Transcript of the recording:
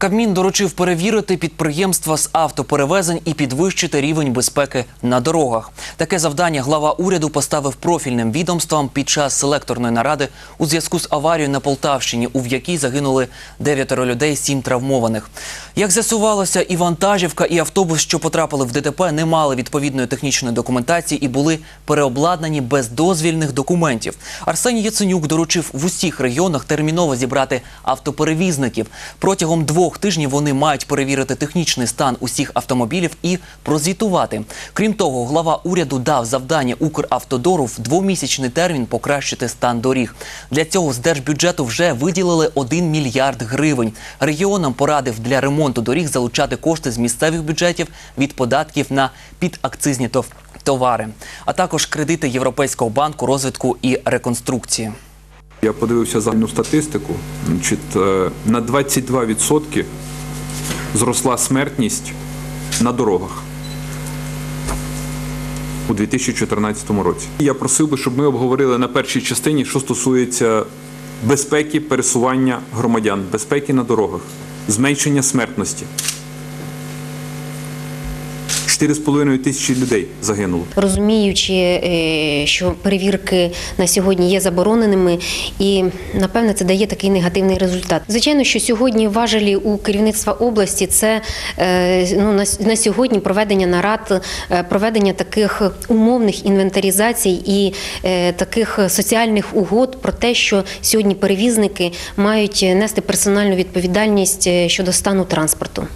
Кабмін доручив перевірити підприємства з автоперевезень і підвищити рівень безпеки на дорогах. Таке завдання глава уряду поставив профільним відомствам під час селекторної наради у зв'язку з аварією на Полтавщині, у якій загинули дев'ятеро людей, сім травмованих. Як з'ясувалося, і вантажівка, і автобус, що потрапили в ДТП, не мали відповідної технічної документації і були переобладнані без дозвільних документів. Арсеній Яценюк доручив в усіх регіонах терміново зібрати автоперевізників. Протягом двох тижнів вони мають перевірити технічний стан усіх автомобілів і прозвітувати. Крім того, глава уряду дав завдання Укравтодору в двомісячний термін покращити стан доріг. Для цього з держбюджету вже виділили 1 мільярд гривень. Регіонам порадив для ремонту доріг залучати кошти з місцевих бюджетів від податків на підакцизні товари, а також кредити Європейського банку розвитку і реконструкції. Я подивився загальну статистику. Значить, е, на 22% зросла смертність на дорогах у 2014 році. Я просив би, щоб ми обговорили на першій частині, що стосується безпеки пересування громадян, безпеки на дорогах, зменшення смертності. 4,5 тисячі людей загинуло. розуміючи, е, що перевірки на сьогодні є забороненими, і напевне це дає такий негативний результат. Звичайно, що сьогодні важелі у керівництва області це е, ну на, сьогодні проведення нарад, е, проведення таких умовних інвентаризацій і таких соціальних угод про те, що сьогодні перевізники мають нести персональну відповідальність щодо стану транспорту.